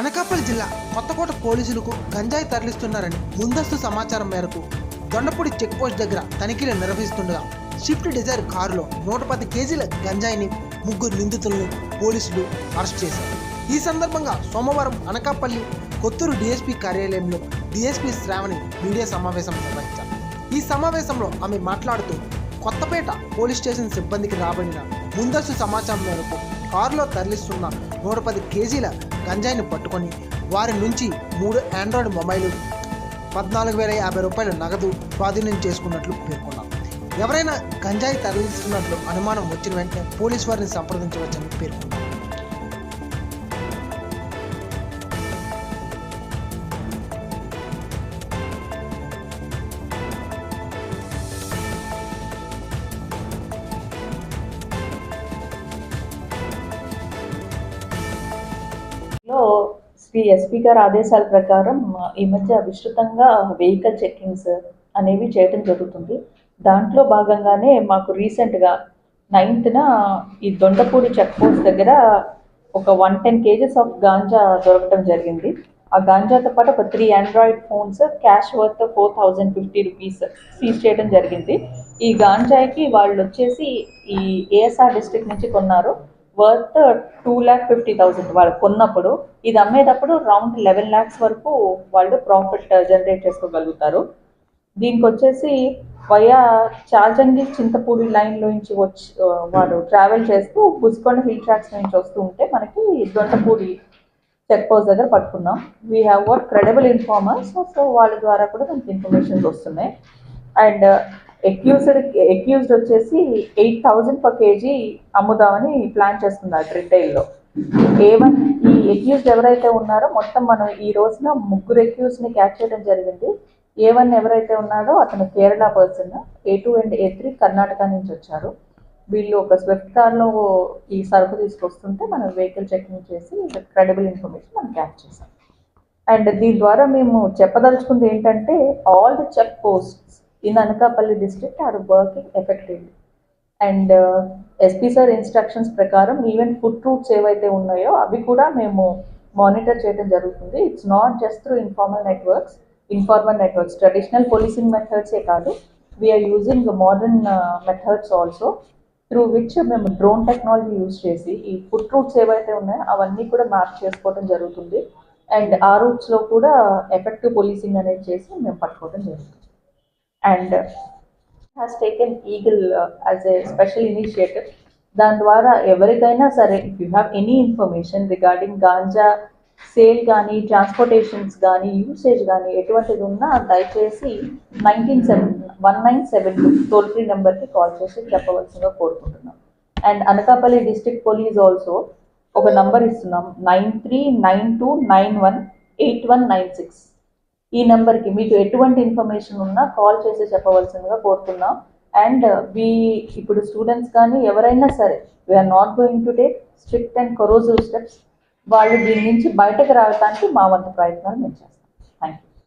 అనకాపల్లి జిల్లా కొత్తకోట పోలీసులకు గంజాయి తరలిస్తున్నారని ముందస్తు సమాచారం మేరకు దొండపూడి చెక్ పోస్ట్ దగ్గర తనిఖీలు నిర్వహిస్తుండగా స్విఫ్ట్ డిజైర్ కారులో నూట పది కేజీల గంజాయిని ముగ్గురు నిందితులను పోలీసులు అరెస్ట్ చేశారు. ఈ సందర్భంగా సోమవారం అనకాపల్లి కొత్తూరు డీఎస్పీ కార్యాలయంలో డీఎస్పీ శ్రావణి మీడియా సమావేశం నిర్వహించారు. ఈ సమావేశంలో ఆమె మాట్లాడుతూ కొత్తపేట పోలీస్ స్టేషన్ సిబ్బందికి రాబడిన ముందస్తు సమాచారం మేరకు కారులో తరలిస్తున్న నూట పది కేజీల గంజాయిని పట్టుకొని వారి నుంచి మూడు ఆండ్రాయిడ్ మొబైల్ పద్నాలుగు వేల యాభై రూపాయల నగదు స్వాధీనం చేసుకున్నట్లు పేర్కొన్నారు. ఎవరైనా గంజాయి తరలిస్తున్నట్లు అనుమానం వచ్చిన వెంటనే పోలీసు వారిని సంప్రదించవచ్చని పేర్కొన్నారు. లో శ్రీ ఎస్పీ గారి ఆదేశాల ప్రకారం ఈ మధ్య విస్తృతంగా వెహికల్ చెక్కింగ్స్ అనేవి చేయటం జరుగుతుంది. దాంట్లో భాగంగానే మాకు రీసెంట్గా నైన్త్న ఈ దొండపూడి చెక్ పోస్ట్ దగ్గర ఒక one ten kgs of ganja దొరకటం జరిగింది. ఆ గాంజాతో పాటు ఒక three Android phones cash worth four thousand fifty rupees seize చేయడం జరిగింది. ఈ గాంజాకి వాళ్ళు వచ్చేసి ఈ ఏఎస్ఆర్ డిస్ట్రిక్ట్ నుంచి కొన్నారు. Worth two lakh fifty thousand వాళ్ళు కొన్నప్పుడు ఇది అమ్మేటప్పుడు రౌండ్ లెవెన్ ల్యాక్స్ వరకు వాళ్ళు ప్రాఫిట్ జనరేట్ uh, చేసుకోగలుగుతారు. దీనికి వచ్చేసి వయా చార్జంగి చింతపూడి లైన్లో నుంచి వచ్చి uh, వాళ్ళు ట్రావెల్ చేస్తూ బుజ్కొండ హిల్ ట్రాక్స్ నుంచి వస్తూ ఉంటే మనకి దొండపూడి చెక్ పోస్ట్ దగ్గర పట్టుకున్నాం. We have what credible informers so వాళ్ళ ద్వారా కూడా మనకి ఇన్ఫర్మేషన్స్ వస్తున్నాయి. అండ్ ఎక్యూజ్డ్ ఎక్యూజ్డ్ వచ్చేసి ఎయిట్ థౌజండ్ పర్ కేజీ అమ్ముదామని ప్లాన్ చేస్తున్నారు రిటైల్లో ఏవన్ ఈ ఎక్యూజ్డ్ ఎవరైతే ఉన్నారో మొత్తం మనం ఈ రోజున ముగ్గురు ఎక్యూజ్ని క్యాచ్ చేయడం జరిగింది. ఏ వన్ ఎవరైతే ఉన్నాడో అతను Kerala person A two and A three Karnataka నుంచి వచ్చారు. వీళ్ళు ఒక స్విఫ్ట్ కార్లో ఈ సరుకు తీసుకొస్తుంటే మనం వెహికల్ చెకింగ్ చేసి క్రెడిబుల్ ఇన్ఫర్మేషన్ మనం క్యాచ్ చేసాం అండ్ దీని ద్వారా మేము చెప్పదలుచుకుంది ఏంటంటే all the check posts in Anakapalli district are working effectively and SP sir instructions ప్రకారం ఈవెన్ ఫుడ్ రూట్స్ ఏవైతే ఉన్నాయో అవి కూడా మేము మానిటర్ చేయడం జరుగుతుంది. It's not just through informal networks informal networks traditional policing మెథడ్సే కాదు. We are using modern methods also through which మేము డ్రోన్ టెక్నాలజీ యూజ్ చేసి ఈ ఫుడ్ రూట్స్ ఏవైతే ఉన్నాయో అవన్నీ కూడా మ్యాప్ చేసుకోవడం జరుగుతుంది. అండ్ ఆ రూట్స్లో కూడా ఎఫెక్టివ్ పోలీసింగ్ అనేది చేసి మేము పట్టుకోవడం జరుగుతుంది. And has taken Eagle as a special initiative దాని ద్వారా ఎవరికైనా సరే if you have any information regarding ganja sale కానీ ట్రాన్స్పోర్టేషన్స్ కానీ యూసేజ్ కానీ ఎటువంటిది ఉన్నా దయచేసి nineteen seven one nine seven two toll free నెంబర్కి కాల్ చేసి చెప్పవలసిందిగా కోరుకుంటున్నాం. And Anakapalli district police also ఒక నంబర్ ఇస్తున్నాం nine three nine two nine one eight one nine six ఈ నెంబర్కి మీకు ఎటువంటి ఇన్ఫర్మేషన్ ఉన్నా కాల్ చేసి చెప్పవలసిందిగా కోరుతున్నాం. అండ్ వీ uh, ఇప్పుడు స్టూడెంట్స్ కానీ ఎవరైనా సరే we are not going to take strict and coercive steps వాళ్ళు దీని నుంచి బయటకు రావడానికి మా వంతు ప్రయత్నాలు మేము చేస్తాం.